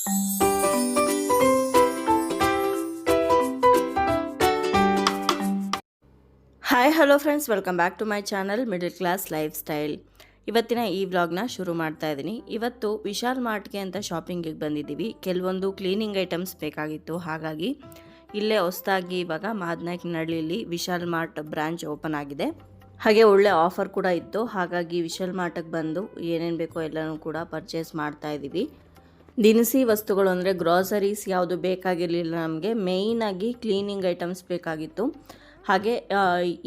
Hi hello friends welcome back to my channel middle class life style ಇವತ್ತಿನ ಈ ವ್ಲಾಗ್ನ ಶುರು ಮಾಡ್ತಾ ಇದ್ದೀನಿ ಇವತ್ತು ವಿಶಾಲ್ ಮಾರ್ಟ್ಗೆ ಅಂತ ಶಾಪಿಂಗಿಗೆ ಬಂದಿದ್ದೀವಿ. ಕೆಲವೊಂದು ಕ್ಲೀನಿಂಗ್ ಐಟಮ್ಸ್ ಬೇಕಾಗಿತ್ತು. ಹಾಗಾಗಿ ಇಲ್ಲೇ ಹೊಸದಾಗಿ ಇವಾಗ Madanayaka Vishal mart branch open ಆಗಿದೆ. ಹಾಗೆ ಒಳ್ಳೆ ಆಫರ್ ಕೂಡ ಇತ್ತು. ಹಾಗಾಗಿ ವಿಶಾಲ್ ಮಾರ್ಟಿಗೆ ಬಂದು ಏನೇನು ಬೇಕೋ ಎಲ್ಲನೂ ಕೂಡ ಪರ್ಚೇಸ್ ಮಾಡ್ತಾ ಇದ್ದೀವಿ ದಿನಸಿ ವಸ್ತುಗಳು ಅಂದರೆ ಗ್ರಾಸರೀಸ್ ಯಾವುದು ಬೇಕಾಗಿರಲಿಲ್ಲ ನಮಗೆ ಮೇಯ್ನಾಗಿ ಕ್ಲೀನಿಂಗ್ ಐಟಮ್ಸ್ ಬೇಕಾಗಿತ್ತು. ಹಾಗೆ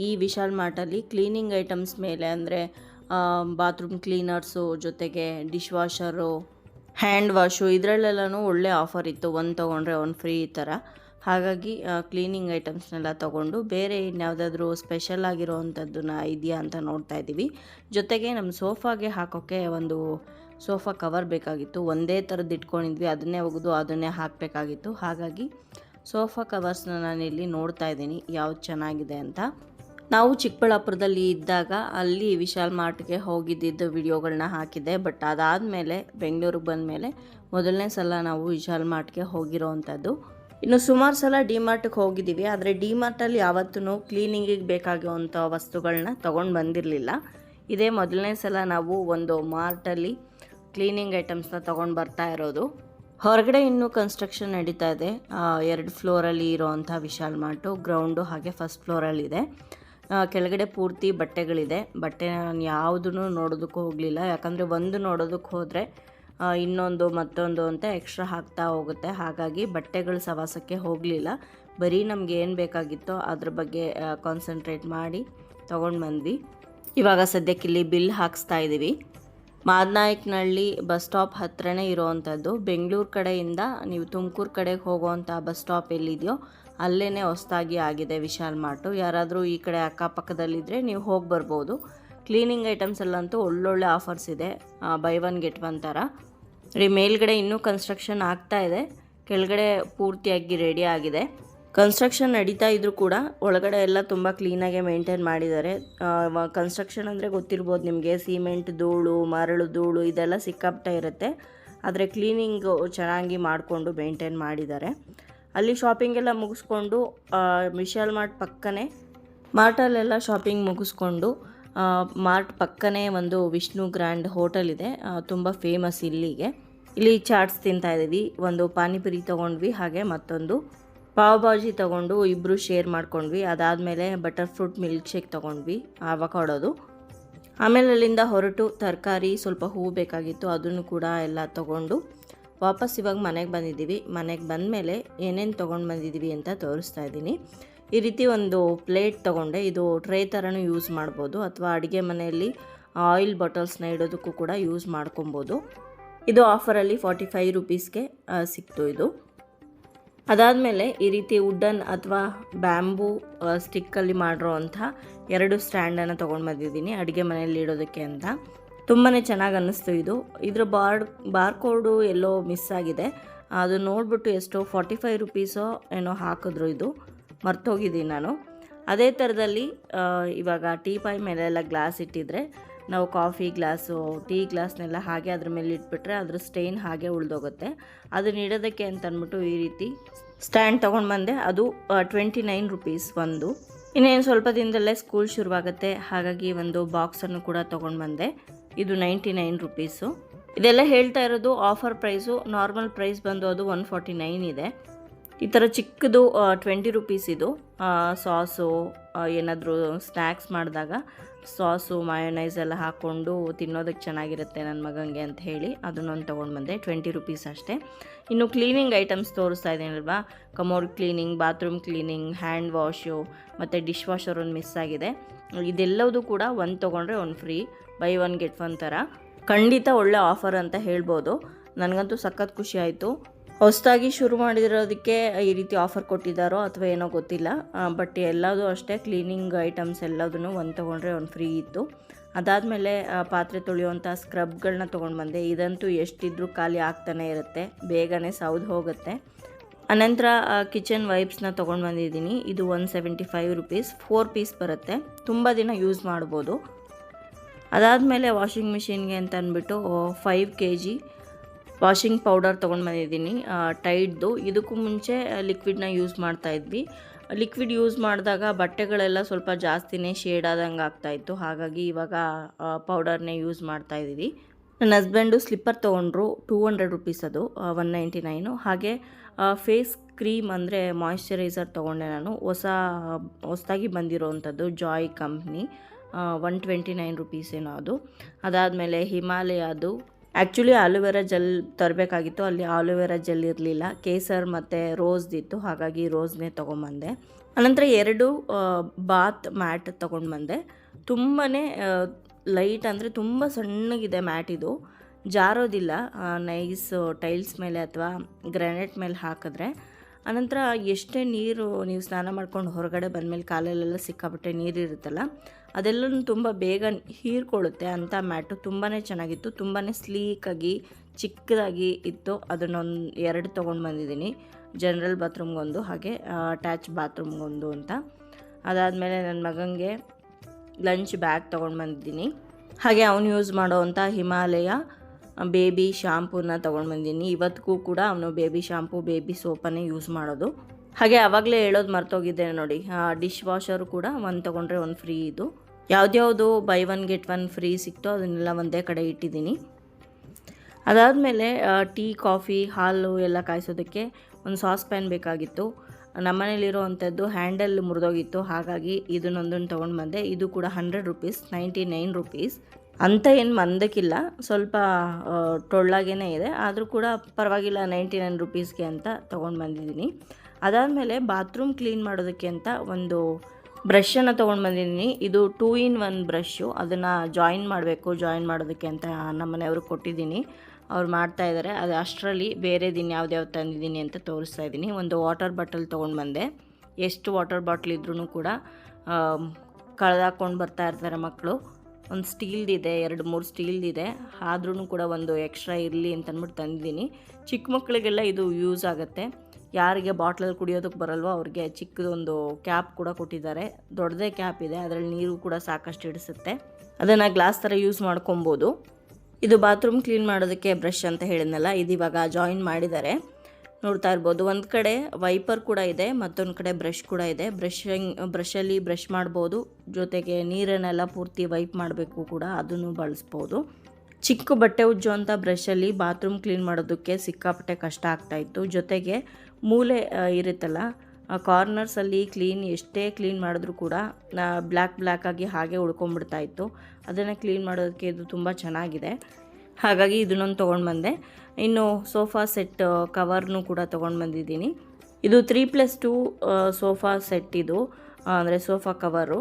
ಈ ವಿಶಾಲ್ ಮಾರ್ಟಲ್ಲಿ ಕ್ಲೀನಿಂಗ್ ಐಟಮ್ಸ್ ಮೇಲೆ ಅಂದರೆ ಬಾತ್ರೂಮ್ ಕ್ಲೀನರ್ಸು ಜೊತೆಗೆ ಡಿಶ್ ವಾಷರು ಹ್ಯಾಂಡ್ ವಾಶು ಇದರಲ್ಲೆಲ್ಲನೂ ಒಳ್ಳೆ ಆಫರ್ ಇತ್ತು. ಒಂದು ತೊಗೊಂಡ್ರೆ ಒಂದು ಫ್ರೀ ಈ ಥರ ಹಾಗಾಗಿ ಕ್ಲೀನಿಂಗ್ ಐಟಮ್ಸ್ನೆಲ್ಲ ತೊಗೊಂಡು ಬೇರೆ ಇನ್ಯಾವುದಾದ್ರೂ ಸ್ಪೆಷಲ್ ಆಗಿರೋವಂಥದ್ದನ್ನ ಇದೆಯಾ ಅಂತ ನೋಡ್ತಾ ಇದ್ದೀವಿ ಜೊತೆಗೆ ನಮ್ಮ ಸೋಫಾಗೆ ಹಾಕೋಕ್ಕೆ ಒಂದು ಸೋಫಾ ಕವರ್ ಬೇಕಾಗಿತ್ತು. ಒಂದೇ ಥರದ್ದು ಇಟ್ಕೊಂಡಿದ್ವಿ. ಅದನ್ನೇ ಒಗೆದು ಅದನ್ನೇ ಹಾಕಬೇಕಾಗಿತ್ತು. ಹಾಗಾಗಿ ಸೋಫಾ ಕವರ್ಸ್ನ ನಾನಿಲ್ಲಿ ನೋಡ್ತಾ ಇದ್ದೀನಿ. ಯಾವ್ದು ಚೆನ್ನಾಗಿದೆ ಅಂತ. ನಾವು ಚಿಕ್ಕಬಳ್ಳಾಪುರದಲ್ಲಿ ಇದ್ದಾಗ ಅಲ್ಲಿ ವಿಶಾಲ್ ಮಾರ್ಟ್ಗೆ ಹೋಗಿದ್ದಿದ್ದು ವಿಡಿಯೋಗಳನ್ನ ಹಾಕಿದ್ದೆ. ಬಟ್ ಅದಾದಮೇಲೆ ಬೆಂಗಳೂರಿಗೆ ಬಂದ ಮೇಲೆ ಮೊದಲನೇ ಸಲ ನಾವು ವಿಶಾಲ್ ಮಾರ್ಟ್ಗೆ ಹೋಗಿರೋವಂಥದ್ದು ಇನ್ನು ಸುಮಾರು ಸಲ ಡಿ ಮಾರ್ಟ್ಗೆ ಹೋಗಿದ್ದೀವಿ. ಆದರೆ ಡಿ ಮಾರ್ಟಲ್ಲಿ ಯಾವತ್ತೂ ಕ್ಲೀನಿಂಗಿಗೆ ಬೇಕಾಗಿರುವಂಥ ವಸ್ತುಗಳನ್ನ ತೊಗೊಂಡು ಬಂದಿರಲಿಲ್ಲ. ಇದೇ ಮೊದಲನೇ ಸಲ ನಾವು ಒಂದು ಮಾರ್ಟಲ್ಲಿ ಕ್ಲೀನಿಂಗ್ ಐಟಮ್ಸ್ನ ತೊಗೊಂಡು ಬರ್ತಾ ಇರೋದು. ಹೊರಗಡೆ ಇನ್ನೂ ಕನ್ಸ್ಟ್ರಕ್ಷನ್ ನಡೀತಾ ಇದೆ. ಎರಡು ಫ್ಲೋರಲ್ಲಿ ಇರೋವಂಥ ವಿಶಾಲ್ ಮಾರ್ಟು ಗ್ರೌಂಡು ಹಾಗೆ ಫಸ್ಟ್ ಫ್ಲೋರಲ್ಲಿದೆ ಕೆಳಗಡೆ ಪೂರ್ತಿ ಬಟ್ಟೆಗಳಿದೆ. ಬಟ್ಟೆ ನಾನು ಯಾವುದನ್ನು ನೋಡೋದಕ್ಕೂ ಹೋಗಲಿಲ್ಲ. ಯಾಕಂದರೆ ಒಂದು ನೋಡೋದಕ್ಕೆ ಹೋದರೆ ಇನ್ನೊಂದು ಮತ್ತೊಂದು ಅಂತ ಎಕ್ಸ್ಟ್ರಾ ಹಾಕ್ತಾ ಹೋಗುತ್ತೆ. ಹಾಗಾಗಿ ಬಟ್ಟೆಗಳು ಸವಾಸಕ್ಕೆ ಹೋಗಲಿಲ್ಲ. ಬರೀ ನಮ್ಗೆ ಏನು ಬೇಕಾಗಿತ್ತೋ ಅದ್ರ ಬಗ್ಗೆ ಕಾನ್ಸಂಟ್ರೇಟ್ ಮಾಡಿ ತೊಗೊಂಡು ಬಂದ್ವಿ. ಇವಾಗ ಸದ್ಯಕ್ಕೆ ಇಲ್ಲಿ ಬಿಲ್ ಹಾಕಿಸ್ತಾ ಇದ್ದೀವಿ ಮಾದನಾಯಕನಹಳ್ಳಿ ಬಸ್ ಸ್ಟಾಪ್ ಹತ್ತಿರನೇ ಇರೋವಂಥದ್ದು. ಬೆಂಗಳೂರು ಕಡೆಯಿಂದ ನೀವು ತುಮಕೂರು ಕಡೆಗೆ ಹೋಗೋವಂಥ ಬಸ್ ಸ್ಟಾಪ್ ಎಲ್ಲಿದೆಯೋ ಅಲ್ಲೇ ಹೊಸದಾಗಿ ಆಗಿದೆ ವಿಶಾಲ್ ಮಾರ್ಟು. ಯಾರಾದರೂ ಈ ಕಡೆ ಅಕ್ಕಪಕ್ಕದಲ್ಲಿದ್ದರೆ ನೀವು ಹೋಗಿ ಬರ್ಬೋದು. ಕ್ಲೀನಿಂಗ್ ಐಟಮ್ಸ್ ಎಲ್ಲಂತೂ ಒಳ್ಳೊಳ್ಳೆ ಆಫರ್ಸ್ ಇದೆ. ಬೈ ಒನ್ ಗೆಟ್ ಒನ್ ಥರ. ರೀ ಮೇಲ್ಗಡೆ ಇನ್ನೂ ಕನ್ಸ್ಟ್ರಕ್ಷನ್ ಆಗ್ತಾ ಇದೆ. ಕೆಳಗಡೆ ಪೂರ್ತಿಯಾಗಿ ರೆಡಿ ಆಗಿದೆ. ಕನ್ಸ್ಟ್ರಕ್ಷನ್ ನಡೀತಾ ಇದ್ರೂ ಕೂಡ ಒಳಗಡೆ ಎಲ್ಲ ತುಂಬ ಕ್ಲೀನಾಗೆ ಮೇಂಟೈನ್ ಮಾಡಿದ್ದಾರೆ. ಕನ್ಸ್ಟ್ರಕ್ಷನ್ ಅಂದರೆ ಗೊತ್ತಿರ್ಬೋದು ನಿಮಗೆ ಸಿಮೆಂಟ್ ಧೂಳು, ಮರಳು, ಧೂಳು ಇದೆಲ್ಲ ಸಿಕ್ಕಾಪಟ್ಟೆ ಇರುತ್ತೆ. ಆದರೆ ಕ್ಲೀನಿಂಗು ಚೆನ್ನಾಗಿ ಮಾಡಿಕೊಂಡು ಮೇಂಟೈನ್ ಮಾಡಿದ್ದಾರೆ. ಅಲ್ಲಿ ಶಾಪಿಂಗ್ ಎಲ್ಲ ಮುಗಿಸ್ಕೊಂಡು ವಿಶಾಲ್ ಮಾರ್ಟ್ ಪಕ್ಕನೇ ಮಾರ್ಟಲ್ಲೆಲ್ಲ ಶಾಪಿಂಗ್ ಮುಗಿಸ್ಕೊಂಡು ಮಾರ್ಟ್ ಪಕ್ಕನೇ ಒಂದು ವಿಷ್ಣು ಗ್ರ್ಯಾಂಡ್ ಹೋಟೆಲ್ ಇದೆ. ತುಂಬ ಫೇಮಸ್ ಇಲ್ಲಿಗೆ. ಇಲ್ಲಿ ಚಾಟ್ಸ್ ತಿಂತಾ ಇದ್ದೀವಿ. ಒಂದು ಪಾನಿಪುರಿ ತೊಗೊಂಡ್ವಿ, ಹಾಗೆ ಮತ್ತೊಂದು ಪಾವ್ ಭಾಜಿ ತೊಗೊಂಡು ಇಬ್ಬರು ಶೇರ್ ಮಾಡ್ಕೊಂಡ್ವಿ. ಅದಾದಮೇಲೆ ಬಟರ್ ಫ್ರೂಟ್ ಮಿಲ್ಕ್ ಶೇಕ್ ತೊಗೊಂಡ್ವಿ ಆವಕಾಡೋದು ಆಮೇಲೆ ಅಲ್ಲಿಂದ ಹೊರಟು ತರಕಾರಿ ಸ್ವಲ್ಪ ಹೂವು ಬೇಕಾಗಿತ್ತು, ಅದನ್ನು ಕೂಡ ಎಲ್ಲ ತೊಗೊಂಡು ವಾಪಸ್ ಇವಾಗ ಮನೆಗೆ ಬಂದಿದ್ದೀವಿ. ಮನೆಗೆ ಬಂದಮೇಲೆ ಏನೇನು ತೊಗೊಂಡು ಬಂದಿದ್ದೀವಿ ಅಂತ ತೋರಿಸ್ತಾ ಇದ್ದೀನಿ. ಈ ರೀತಿ ಒಂದು ಪ್ಲೇಟ್ ತೊಗೊಂಡೆ. ಇದು ಟ್ರೇ ಥರನೂ ಯೂಸ್ ಮಾಡ್ಬೋದು, ಅಥವಾ ಅಡುಗೆ ಮನೆಯಲ್ಲಿ ಆಯಿಲ್ ಬಾಟಲ್ಸ್ನ ಇಡೋದಕ್ಕೂ ಕೂಡ ಯೂಸ್ ಮಾಡ್ಕೊಬೋದು. ಇದು ಆಫರಲ್ಲಿ ಫಾರ್ಟಿ ಫೈವ್ ರುಪೀಸ್ಗೆ ಸಿಕ್ತು ಇದು. ಅದಾದಮೇಲೆ ಈ ರೀತಿ ವುಡ್ಡನ್ ಅಥವಾ ಬ್ಯಾಂಬೂ ಸ್ಟಿಕ್ಕಲ್ಲಿ ಮಾಡಿರೋವಂಥ ಎರಡು ಸ್ಟ್ಯಾಂಡನ್ನು ತೊಗೊಂಡು ಬಂದಿದ್ದೀನಿ ಅಡುಗೆ ಮನೆಯಲ್ಲಿ ಇಡೋದಕ್ಕೆ ಅಂತ. ತುಂಬಾ ಚೆನ್ನಾಗಿ ಅನ್ನಿಸ್ತು ಇದು. ಇದರ ಬಾರ್ಡ್ ಬಾರ್ ಕೋಡು ಎಲ್ಲೋ ಮಿಸ್ ಆಗಿದೆ. ಅದು ನೋಡಿಬಿಟ್ಟು ಎಷ್ಟೋ ಫಾರ್ಟಿ ಫೈವ್ ರುಪೀಸೋ ಏನೋ ಹಾಕಿದ್ರು ಇದು. ಮರ್ತೋಗಿದ್ದೀನಿ ನಾನು. ಅದೇ ಥರದಲ್ಲಿ ಇವಾಗ ಟೀ ಪಾಯ್ ಮೇಲೆಲ್ಲ ಗ್ಲಾಸ್ ಇಟ್ಟಿದ್ರೆ ನಾವು ಕಾಫಿ ಗ್ಲಾಸು, ಟೀ ಗ್ಲಾಸ್ನೆಲ್ಲ ಹಾಗೆ ಅದ್ರ ಮೇಲೆ ಇಟ್ಬಿಟ್ರೆ ಅದ್ರ ಸ್ಟೈನ್ ಹಾಗೆ ಉಳಿದೋಗುತ್ತೆ. ಅದನ್ನ ಇಡೋದಕ್ಕೆ ಅಂತ ಅಂದ್ಬಿಟ್ಟು ಈ ರೀತಿ ಸ್ಟ್ಯಾಂಡ್ ತೊಗೊಂಡು ಬಂದೆ. ಅದು ಟ್ವೆಂಟಿ ನೈನ್ ರುಪೀಸ್ ಒಂದು. ಇನ್ನೇನು ಸ್ವಲ್ಪ ದಿನದಲ್ಲೇ ಸ್ಕೂಲ್ ಶುರುವಾಗುತ್ತೆ. ಹಾಗಾಗಿ ಒಂದು ಬಾಕ್ಸನ್ನು ಕೂಡ ತೊಗೊಂಡು ಬಂದೆ. ಇದು ನೈಂಟಿ ನೈನ್ ರುಪೀಸು. ಇದೆಲ್ಲ ಹೇಳ್ತಾ ಇರೋದು ಆಫರ್ ಪ್ರೈಸು. ನಾರ್ಮಲ್ ಪ್ರೈಸ್ ಬಂದು ಅದು ಒನ್ ಫಾರ್ಟಿ ನೈನ್ ಇದೆ. ಈ ಥರ ಚಿಕ್ಕದು ಟ್ವೆಂಟಿ ರುಪೀಸ್ ಇದು. ಸಾಸು ಏನಾದರೂ ಸ್ನ್ಯಾಕ್ಸ್ ಮಾಡಿದಾಗ ಸಾಸು ಮಯೋನೈಸ್ ಎಲ್ಲ ಹಾಕ್ಕೊಂಡು ತಿನ್ನೋದಕ್ಕೆ ಚೆನ್ನಾಗಿರುತ್ತೆ ನನ್ನ ಮಗನಿಗೆ ಅಂತ ಹೇಳಿ. ಅದನ್ನೊಂದು ತೊಗೊಂಡು ಬಂದೆ. ಟ್ವೆಂಟಿ ರುಪೀಸ್ ಅಷ್ಟೇ. ಇನ್ನು ಕ್ಲೀನಿಂಗ್ ಐಟಮ್ಸ್ ತೋರಿಸ್ತಾ ಇದ್ದೀನಲ್ವಾ commode cleaning bathroom cleaning hand wash ಮತ್ತು ಡಿಶ್ ವಾಷರ್ ಒಂದು ಮಿಸ್ ಆಗಿದೆ. ಇದೆಲ್ಲವೂ ಕೂಡ ಒಂದು ತೊಗೊಂಡ್ರೆ ಒಂದು free buy one get one ಥರ ಖಂಡಿತ ಒಳ್ಳೆ ಆಫರ್ ಅಂತ ಹೇಳ್ಬೋದು. ನನಗಂತೂ ಸಖತ್ ಖುಷಿ ಆಯಿತು. ಹೊಸದಾಗಿ ಶುರು ಮಾಡಿರೋದಕ್ಕೆ ಈ ರೀತಿ ಆಫರ್ ಕೊಟ್ಟಿದ್ದಾರೋ ಅಥವಾ ಏನೋ ಗೊತ್ತಿಲ್ಲ. ಬಟ್ ಎಲ್ಲದೂ ಅಷ್ಟೇ ಕ್ಲೀನಿಂಗ್ ಐಟಮ್ಸ್ ಎಲ್ಲದೂ ಒಂದು ತೊಗೊಂಡ್ರೆ ಒಂದು ಫ್ರೀ ಇತ್ತು. ಅದಾದಮೇಲೆ ಪಾತ್ರೆ ತೊಳೆಯುವಂಥ ಸ್ಕ್ರಬ್ಗಳನ್ನ ತೊಗೊಂಡು ಬಂದೆ. ಇದಂತೂ ಎಷ್ಟಿದ್ರೂ ಖಾಲಿ ಆಗ್ತಾನೆ ಇರುತ್ತೆ. ಬೇಗನೆ ಸೌದು ಹೋಗುತ್ತೆ. ಅನಂತರ ಕಿಚನ್ ವೈಪ್ಸ್ನ ತೊಗೊಂಡು ಬಂದಿದ್ದೀನಿ. ಇದು one seventy five rupees four piece ಬರುತ್ತೆ. ತುಂಬ ದಿನ ಯೂಸ್ ಮಾಡ್ಬೋದು. ಅದಾದಮೇಲೆ ವಾಷಿಂಗ್ ಮಿಷಿನ್ಗೆ ಅಂತ ಅಂದ್ಬಿಟ್ಟು five K G washing powder ತೊಗೊಂಡು ಬಂದಿದ್ದೀನಿ ಟೈಡ್ದು. ಇದಕ್ಕೂ ಮುಂಚೆ ಲಿಕ್ವಿಡ್ನ ಯೂಸ್ ಮಾಡ್ತಾ ಇದ್ವಿ. ಲಿಕ್ವಿಡ್ ಯೂಸ್ ಮಾಡಿದಾಗ ಬಟ್ಟೆಗಳೆಲ್ಲ ಸ್ವಲ್ಪ ಜಾಸ್ತಿನೇ ಶೇಡ್ ಆದಂಗೆ ಆಗ್ತಾಯಿತ್ತು ಹಾಗಾಗಿ ಇವಾಗ ಪೌಡರ್ನೇ ಯೂಸ್ ಮಾಡ್ತಾ ಇದ್ದೀವಿ. ನನ್ನ ಹಸ್ಬೆಂಡು ಸ್ಲಿಪ್ಪರ್ ತೊಗೊಂಡ್ರು, ಟೂ ಹಂಡ್ರೆಡ್ ರುಪೀಸ್ ಅದು ಒನ್ ನೈಂಟಿ ನೈನು. ಹಾಗೆ ಫೇಸ್ ಕ್ರೀಮ್ ಅಂದರೆ ಮಾಯಿಶ್ಚರೈಸರ್ ತೊಗೊಂಡೆ ನಾನು. ಹೊಸ, ಹೊಸದಾಗಿ ಬಂದಿರೋವಂಥದ್ದು joy company one twenty nine rupees ಏನೋ ಅದು. ಅದಾದಮೇಲೆ ಹಿಮಾಲಯದು ಆ್ಯಕ್ಚುಲಿ ಆಲೋವೆರಾ ಜೆಲ್ ತರಬೇಕಾಗಿತ್ತು. ಅಲ್ಲಿ ಆಲೋವೆರಾ ಜೆಲ್ ಇರಲಿಲ್ಲ. ಕೇಸರ್ ಮತ್ತು ರೋಸ್ದಿತ್ತು ಹಾಗಾಗಿ ರೋಸ್ನೇ ತೊಗೊಂಬಂದೆ ಅನಂತರ ಎರಡು ಬಾತ್ ಮ್ಯಾಟ್ ತೊಗೊಂಡು ಬಂದೆ ತುಂಬಾ ಲೈಟ್ ಅಂದರೆ ತುಂಬ ಸಣ್ಣಗಿದೆ ಮ್ಯಾಟ್ ಇದು. ಜಾರೋದಿಲ್ಲ. ನೈಸ್ ಟೈಲ್ಸ್ ಮೇಲೆ ಅಥವಾ ಗ್ರಾನೈಟ್ ಮೇಲೆ ಹಾಕಿದ್ರೆ. ಅನಂತರ ಎಷ್ಟೇ ನೀರು ನೀವು ಸ್ನಾನ ಮಾಡ್ಕೊಂಡು ಹೊರಗಡೆ ಬಂದಮೇಲೆ ಕಾಲಲ್ಲೆಲ್ಲ ಸಿಕ್ಕಾಪಟ್ಟೆ ನೀರು ಇರುತ್ತಲ್ಲ ಅದೆಲ್ಲನೂ ತುಂಬ ಬೇಗ ಹೀರ್ಕೊಳ್ಳುತ್ತೆ ಅಂಥ ಮ್ಯಾಟು ತುಂಬಾ ಚೆನ್ನಾಗಿತ್ತು. ತುಂಬಾ ಸ್ಲೀಕಾಗಿ ಚಿಕ್ಕದಾಗಿ ಇತ್ತು. ಅದನ್ನೊಂದು ಎರಡು ತೊಗೊಂಡು ಬಂದಿದ್ದೀನಿ. ಜನರಲ್ ಬಾತ್ರೂಮ್ಗೊಂದು ಹಾಗೆ ಅಟ್ಯಾಚ್ ಬಾತ್ರೂಮ್ಗೊಂದು ಅಂತ. ಅದಾದಮೇಲೆ ನನ್ನ ಮಗನಿಗೆ ಲಂಚ್ ಬ್ಯಾಗ್ ತೊಗೊಂಡು ಬಂದಿದ್ದೀನಿ. ಹಾಗೆ ಅವನು ಯೂಸ್ ಮಾಡೋವಂಥ ಹಿಮಾಲಯ ಬೇಬಿ ಶಾಂಪೂನ ತೊಗೊಂಡು ಬಂದಿದ್ದೀನಿ. ಇವತ್ತಿಗೂ ಕೂಡ ಅವನು ಬೇಬಿ ಶಾಂಪೂ ಬೇಬಿ ಸೋಪನ್ನೇ ಯೂಸ್ ಮಾಡೋದು. ಹಾಗೆ ಆವಾಗಲೇ ಹೇಳೋದು ಮರ್ತೋಗಿದ್ದೆ ನೋಡಿ. ಡಿಶ್ ವಾಷರು ಕೂಡ ಒಂದು ತೊಗೊಂಡ್ರೆ ಒಂದು ಫ್ರೀ ಇದು. ಯಾವ್ದ್ಯಾವುದು buy one get one free ಸಿಕ್ತೋ ಅದನ್ನೆಲ್ಲ ಒಂದೇ ಕಡೆ ಇಟ್ಟಿದ್ದೀನಿ. ಅದಾದಮೇಲೆ ಟೀ ಕಾಫಿ ಹಾಲು ಎಲ್ಲ ಕಾಯಿಸೋದಕ್ಕೆ ಒಂದು ಸಾಸ್ ಪ್ಯಾನ್ ಬೇಕಾಗಿತ್ತು. ನಮ್ಮನೇಲಿರೋ ಅಂಥದ್ದು ಹ್ಯಾಂಡಲ್ ಮುರಿದೋಗಿತ್ತು. ಹಾಗಾಗಿ ಇದನ್ನೊಂದನ್ನು ತೊಗೊಂಡು ಬಂದೆ. ಇದು ಕೂಡ hundred rupees ninety nine rupees ಅಂತ ಏನು ಮಂದಕ್ಕಿಲ್ಲ. ಸ್ವಲ್ಪ ಟೊಳ್ಳಾಗೇ ಇದೆ. ಆದರೂ ಕೂಡ ಪರವಾಗಿಲ್ಲ ನೈಂಟಿ ನೈನ್ ರುಪೀಸ್ಗೆ ಅಂತ ತೊಗೊಂಡು ಬಂದಿದ್ದೀನಿ. ಅದಾದಮೇಲೆ ಬಾತ್ರೂಮ್ ಕ್ಲೀನ್ ಮಾಡೋದಕ್ಕೆ ಅಂತ ಒಂದು ಬ್ರಷನ್ನು ತೊಗೊಂಡು ಬಂದಿದ್ದೀನಿ. ಇದು ಟೂ ಇನ್ ಒನ್ ಬ್ರಷ್ಷು ಅದನ್ನು ಜಾಯಿನ್ ಮಾಡಬೇಕು, ಜಾಯಿನ್ ಮಾಡೋದಕ್ಕೆ ಅಂತ ನಮ್ಮ ಮನೆಯವರು ಕೊಟ್ಟಿದ್ದೀನಿ. ಅವ್ರು ಮಾಡ್ತಾ ಇದ್ದಾರೆ ಅದು ಅಷ್ಟರಲ್ಲಿ ಬೇರೆದಿನ ಯಾವ್ದ್ಯಾವ್ದು ತಂದಿದ್ದೀನಿ ಅಂತ ತೋರಿಸ್ತಾ ಇದ್ದೀನಿ. ಒಂದು ವಾಟರ್ ಬಾಟಲ್ ತೊಗೊಂಡು ಬಂದೆ. ಎಷ್ಟು ವಾಟರ್ ಬಾಟ್ಲ್ ಇದ್ರೂ ಕೂಡ ಕಳೆದಾಕೊಂಡು ಬರ್ತಾ ಇರ್ತಾರೆ ಮಕ್ಕಳು ಒಂದು ಸ್ಟೀಲ್ದಿದೆ ಎರಡು, ಮೂರು ಸ್ಟೀಲ್ದಿದೆ ಆದ್ರೂ ಕೂಡ ಒಂದು ಎಕ್ಸ್ಟ್ರಾ ಇರಲಿ ಅಂತ ಅಂದ್ಬಿಟ್ಟು ತಂದಿದ್ದೀನಿ. ಚಿಕ್ಕ ಮಕ್ಕಳಿಗೆಲ್ಲ ಇದು ಯೂಸ್ ಆಗುತ್ತೆ. ಯಾರಿಗೆ ಬಾಟ್ಲಲ್ಲಿ ಕುಡಿಯೋದಕ್ಕೆ ಬರಲ್ವೋ ಅವ್ರಿಗೆ ಚಿಕ್ಕದೊಂದು ಕ್ಯಾಪ್ ಕೂಡ ಕೊಟ್ಟಿದ್ದಾರೆ. ದೊಡ್ಡದೇ ಕ್ಯಾಪ್ ಇದೆ, ಅದರಲ್ಲಿ ನೀರು ಕೂಡ ಸಾಕಷ್ಟು ಹಿಡಿಸುತ್ತೆ ಅದನ್ನು ಗ್ಲಾಸ್ ಥರ ಯೂಸ್ ಮಾಡ್ಕೊಬೋದು. ಇದು ಬಾತ್ರೂಮ್ ಕ್ಲೀನ್ ಮಾಡೋದಕ್ಕೆ ಬ್ರಷ್ ಅಂತ ಹೇಳಿದ್ನಲ್ಲ, ಇದು ಇವಾಗ ಜಾಯಿನ್ ಮಾಡಿದ್ದಾರೆ. ನೋಡ್ತಾ ಇರ್ಬೋದು, ಒಂದು ಕಡೆ ವೈಪರ್ ಕೂಡ ಇದೆ, ಮತ್ತೊಂದು ಕಡೆ ಬ್ರಷ್ ಕೂಡ ಇದೆ. ಬ್ರಷಿಂಗ್ ಬ್ರಷಲ್ಲಿ ಬ್ರಷ್ ಮಾಡ್ಬೋದು, ಜೊತೆಗೆ ನೀರನ್ನೆಲ್ಲ ಪೂರ್ತಿ ವೈಪ್ ಮಾಡಬೇಕು ಕೂಡ, ಅದನ್ನು ಬಳಸ್ಬೋದು. ಚಿಕ್ಕ ಬಟ್ಟೆ ಉಜ್ಜುವಂಥ ಬ್ರಷಲ್ಲಿ ಬಾತ್ರೂಮ್ ಕ್ಲೀನ್ ಮಾಡೋದಕ್ಕೆ ಸಿಕ್ಕಾಪಟ್ಟೆ ಕಷ್ಟ ಆಗ್ತಾಯಿತ್ತು ಜೊತೆಗೆ ಮೂಲೆ ಇರುತ್ತಲ್ಲ, ಆ ಕಾರ್ನರ್ಸಲ್ಲಿ ಕ್ಲೀನ್ ಎಷ್ಟೇ ಕ್ಲೀನ್ ಮಾಡಿದ್ರೂ ಕೂಡ ಬ್ಲ್ಯಾಕ್ ಬ್ಲ್ಯಾಕ್ ಆಗಿ ಹಾಗೆ ಉಳ್ಕೊಂಡ್ಬಿಡ್ತಾ ಇತ್ತು. ಅದನ್ನು ಕ್ಲೀನ್ ಮಾಡೋದಕ್ಕೆ ಇದು ತುಂಬ ಚೆನ್ನಾಗಿದೆ. ಹಾಗಾಗಿ ಇದನ್ನೊಂದು ತೊಗೊಂಡು ಬಂದೆ. ಇನ್ನು ಸೋಫಾ ಸೆಟ್ ಕವರ್ನು ಕೂಡ ತೊಗೊಂಡು ಬಂದಿದ್ದೀನಿ. ಇದು three plus two sofa set ಇದು ಅಂದರೆ ಸೋಫಾ ಕವರು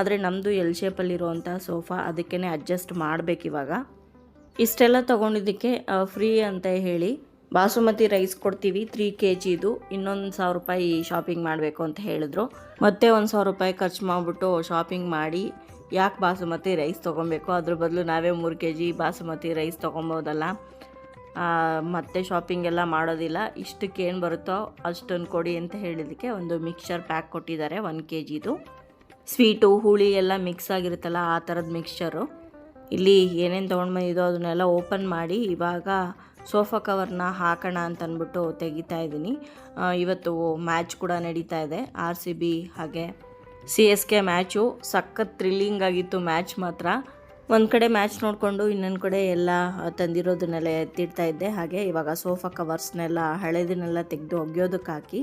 ಆದರೆ ನಮ್ಮದು ಎಲ್ ಶೇಪಲ್ಲಿರುವಂಥ ಸೋಫಾ ಅದಕ್ಕೇ ಅಡ್ಜಸ್ಟ್ ಮಾಡಬೇಕಿವಾಗ. ಇಷ್ಟೆಲ್ಲ ತೊಗೊಂಡಿದ್ದಕ್ಕೆ ಫ್ರೀ ಅಂತ ಹೇಳಿ ಬಾಸುಮತಿ ರೈಸ್ ಕೊಡ್ತೀವಿ ತ್ರೀ ಕೆ ಜಿದು ಇನ್ನೊಂದು ಸಾವಿರ ರೂಪಾಯಿ ಶಾಪಿಂಗ್ ಮಾಡಬೇಕು ಅಂತ ಹೇಳಿದ್ರು. ಮತ್ತೆ ಒಂದು ಸಾವಿರ ರೂಪಾಯಿ ಖರ್ಚು ಮಾಡಿಬಿಟ್ಟು ಶಾಪಿಂಗ್ ಮಾಡಿ, ಯಾಕೆ ಬಾಸುಮತಿ ರೈಸ್ ತೊಗೊಬೇಕು? ಅದ್ರ ಬದಲು ನಾವೇ ಮೂರು ಕೆ ಜಿ ಬಾಸುಮತಿ ರೈಸ್ ತೊಗೊಬೋದಲ್ಲ. ಮತ್ತೆ ಶಾಪಿಂಗ್ ಎಲ್ಲ ಮಾಡೋದಿಲ್ಲ. ಇಷ್ಟಕ್ಕೆ ಏನು ಬರುತ್ತೋ ಅಷ್ಟೊಂದು ಕೊಡಿ ಅಂತ ಹೇಳಿದ್ದಕ್ಕೆ ಒಂದು ಮಿಕ್ಸ್ಚರ್ ಪ್ಯಾಕ್ ಕೊಟ್ಟಿದ್ದಾರೆ ಒನ್ ಕೆ ಜಿದು ಸ್ವೀಟು ಹುಳಿ ಎಲ್ಲ ಮಿಕ್ಸ್ ಆಗಿರುತ್ತಲ್ಲ, ಆ ಥರದ ಮಿಕ್ಸ್ಚರು ಇಲ್ಲಿ ಏನೇನು ತೊಗೊಂಡು ಬಂದಿದ್ದೋ ಅದನ್ನೆಲ್ಲ ಓಪನ್ ಮಾಡಿ, ಇವಾಗ ಸೋಫಾ ಕವರ್ನ ಹಾಕೋಣ ಅಂತ ಅಂದ್ಬಿಟ್ಟು ತೆಗಿತಾ ಇದ್ದೀನಿ. ಇವತ್ತು ಮ್ಯಾಚ್ ಕೂಡ ನಡೀತಾ ಇದೆ. ಆರ್ ಸಿ ಬಿ ಹಾಗೆ ಸಿ ಎಸ್ ಕೆ ಮ್ಯಾಚು. ಸಖತ್ ಥ್ರಿಲ್ಲಿಂಗ್ ಆಗಿತ್ತು ಮ್ಯಾಚ್ ಮಾತ್ರ. ಒಂದು ಕಡೆ ಮ್ಯಾಚ್ ನೋಡಿಕೊಂಡು ಇನ್ನೊಂದು ಕಡೆ ಎಲ್ಲ ತಂದಿರೋದನ್ನೆಲ್ಲ ಎತ್ತಿಡ್ತಾ ಇದ್ದೆ. ಹಾಗೆ ಇವಾಗ ಸೋಫಾ ಕವರ್ಸ್ನೆಲ್ಲ ಹಳೆದನ್ನೆಲ್ಲ ತೆಗೆದು ಒಗೆಯೋದಕ್ಕೆ ಹಾಕಿ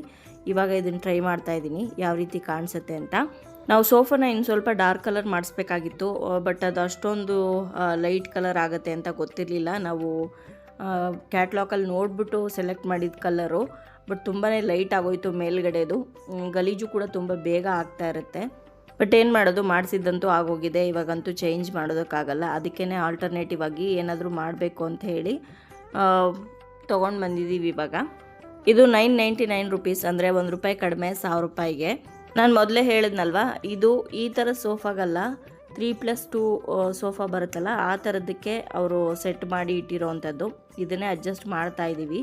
ಇವಾಗ ಇದನ್ನು ಟ್ರೈ ಮಾಡ್ತಾ ಇದ್ದೀನಿ. ಯಾವ ರೀತಿ ಕಾಣಿಸುತ್ತೆ ಅಂತ. ನಾವು ಸೋಫಾನ ಇನ್ನು ಸ್ವಲ್ಪ ಡಾರ್ಕ್ ಕಲರ್ ಮಾಡಿಸ್ಬೇಕಾಗಿತ್ತು ಬಟ್ ಅದು ಅಷ್ಟೊಂದು ಲೈಟ್ ಕಲರ್ ಆಗುತ್ತೆ ಅಂತ ಗೊತ್ತಿರಲಿಲ್ಲ. ನಾವು ಕ್ಯಾಟ್ಲಾಕಲ್ಲಿ ನೋಡಿಬಿಟ್ಟು ಸೆಲೆಕ್ಟ್ ಮಾಡಿದ ಕಲ್ಲರು ಬಟ್ ತುಂಬಾ ಲೈಟ್ ಆಗೋಯ್ತು ಮೇಲ್ಗಡೆದು. ಗಲೀಜು ಕೂಡ ತುಂಬ ಬೇಗ ಆಗ್ತಾ ಇರುತ್ತೆ. ಬಟ್ ಏನು ಮಾಡೋದು ಮಾಡಿಸಿದ್ದಂತೂ ಆಗೋಗಿದೆ. ಇವಾಗಂತೂ ಚೇಂಜ್ ಮಾಡೋದಕ್ಕಾಗಲ್ಲ. ಅದಕ್ಕೇ ಆಲ್ಟರ್ನೇಟಿವ್ ಆಗಿ ಏನಾದರೂ ಮಾಡಬೇಕು ಅಂತ ಹೇಳಿ ತೊಗೊಂಡು ಬಂದಿದ್ದೀವಿ ಇವಾಗ. ಇದು ನೈನ್ ನೈಂಟಿ ನೈನ್ ರುಪೀಸ್ ಅಂದರೆ ಒಂದು ರೂಪಾಯಿ ಕಡಿಮೆ, ಸಾವಿರ ರೂಪಾಯಿಗೆ. ನಾನು ಮೊದಲೇ ಹೇಳಿದ್ನಲ್ವ, ಇದು ಈ ಥರ ಸೋಫಾಗಲ್ಲ ತ್ರೀ ಪ್ಲಸ್ ಟೂ ಸೋಫಾ ಬರುತ್ತಲ್ಲ, ಆ ಥರದಕ್ಕೆ ಅವರು ಸೆಟ್ ಮಾಡಿ ಇಟ್ಟಿರೋವಂಥದ್ದು ಇದನ್ನೇ ಅಡ್ಜಸ್ಟ್ ಮಾಡ್ತಾ ಇದ್ದೀವಿ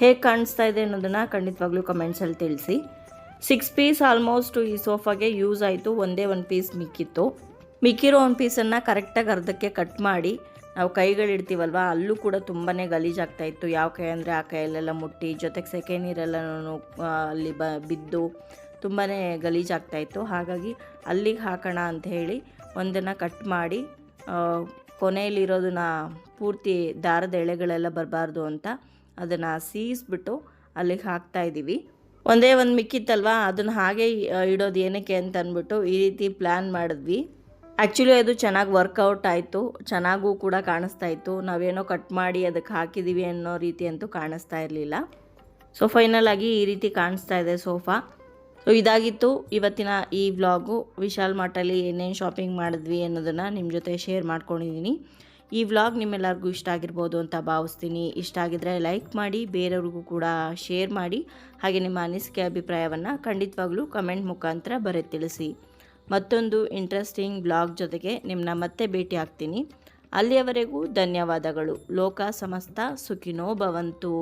ಹೇಗೆ ಕಾಣಿಸ್ತಾ ಇದೆ ಅನ್ನೋದನ್ನು ಖಂಡಿತವಾಗ್ಲೂ ಕಮೆಂಟ್ಸಲ್ಲಿ ತಿಳಿಸಿ. ಸಿಕ್ಸ್ ಪೀಸ್ ಆಲ್ಮೋಸ್ಟ್ ಈ ಸೋಫಾಗೆ ಯೂಸ್ ಆಯಿತು. ಒಂದೇ ಒಂದು ಪೀಸ್ ಮಿಕ್ಕಿತ್ತು. ಮಿಕ್ಕಿರೋ ಒಂದು ಪೀಸನ್ನು ಕರೆಕ್ಟಾಗಿ ಅರ್ಧಕ್ಕೆ ಕಟ್ ಮಾಡಿ, ನಾವು ಕೈಗಳಿಡ್ತೀವಲ್ವ ಅಲ್ಲೂ ಕೂಡ ತುಂಬಾ ಗಲೀಜಾಗ್ತಾ ಇತ್ತು. ಯಾವ ಕೈ ಅಂದರೆ ಆ ಕೈಯಲ್ಲೆಲ್ಲ ಮುಟ್ಟಿ, ಜೊತೆಗೆ ಸೆಕೆ ನೀರೆಲ್ಲ ಅಲ್ಲಿ ಬ, ಬಿದ್ದು ತುಂಬಾ ಗಲೀಜಾಗ್ತಾ ಇತ್ತು. ಹಾಗಾಗಿ ಅಲ್ಲಿಗೆ ಹಾಕೋಣ ಅಂತ ಹೇಳಿ ಒಂದನ್ನು ಕಟ್ ಮಾಡಿ ಕೊನೆಯಲ್ಲಿರೋದನ್ನ ಪೂರ್ತಿ ದಾರದ ಎಳೆಗಳೆಲ್ಲ ಬರಬಾರ್ದು ಅಂತ ಅದನ್ನು ಸೀಸ್ಬಿಟ್ಟು ಅಲ್ಲಿಗೆ ಹಾಕ್ತಾ ಇದ್ದೀವಿ. ಒಂದೇ ಒಂದು ಮಿಕ್ಕಿತ್ತಲ್ವಾ? ಅದನ್ನು ಹಾಗೆ ಇಡೋದು ಏನಕ್ಕೆ ಅಂತ ಅಂದ್ಬಿಟ್ಟು ಈ ರೀತಿ ಪ್ಲ್ಯಾನ್ ಮಾಡಿದ್ವಿ. ಆ್ಯಕ್ಚುಲಿ ಅದು ಚೆನ್ನಾಗಿ ವರ್ಕೌಟ್ ಆಯಿತು. ಚೆನ್ನಾಗೂ ಕೂಡ ಕಾಣಿಸ್ತಾ ಇತ್ತು. ನಾವೇನೋ ಕಟ್ ಮಾಡಿ ಅದಕ್ಕೆ ಹಾಕಿದ್ದೀವಿ ಅನ್ನೋ ರೀತಿ ಅಂತೂ ಕಾಣಿಸ್ತಾ ಇರಲಿಲ್ಲ. ಸೊ ಫೈನಲ್ ಆಗಿ ಈ ರೀತಿ ಕಾಣಿಸ್ತಾ ಇದೆ ಸೋಫಾ. ಇದಾಗಿತ್ತು ಇವತ್ತಿನ ಈ ವ್ಲಾಗು ವಿಶಾಲ್ ಮಾರ್ಟಲ್ಲಿ ಏನೇನು ಶಾಪಿಂಗ್ ಮಾಡಿದ್ವಿ ಅನ್ನೋದನ್ನು ನಿಮ್ಮ ಜೊತೆ ಶೇರ್ ಮಾಡ್ಕೊಂಡಿದ್ದೀನಿ ಈ ವ್ಲಾಗ್ ನಿಮ್ಮೆಲ್ಲರಿಗೂ ಇಷ್ಟ ಆಗಿರ್ಬೋದು ಅಂತ ಭಾವಿಸ್ತೀನಿ. ಇಷ್ಟ ಆಗಿದ್ರೆ ಲೈಕ್ ಮಾಡಿ, ಬೇರೆಯವ್ರಿಗೂ ಕೂಡ ಶೇರ್ ಮಾಡಿ, ಹಾಗೆ ನಿಮ್ಮ ಅನಿಸಿಕೆ ಅಭಿಪ್ರಾಯವನ್ನು ಖಂಡಿತವಾಗ್ಲೂ ಕಮೆಂಟ್ ಮುಖಾಂತರ ಬರೆ ತಿಳಿಸಿ. ಮತ್ತೊಂದು ಇಂಟ್ರೆಸ್ಟಿಂಗ್ ಬ್ಲಾಗ್ ಜೊತೆಗೆ ನಿಮ್ಮನ್ನ ಮತ್ತೆ ಭೇಟಿ ಆಗ್ತೀನಿ. ಅಲ್ಲಿಯವರೆಗೂ ಧನ್ಯವಾದಗಳು. ಲೋಕ ಸಮಸ್ತ ಸುಖಿನೋ ಭವಂತು.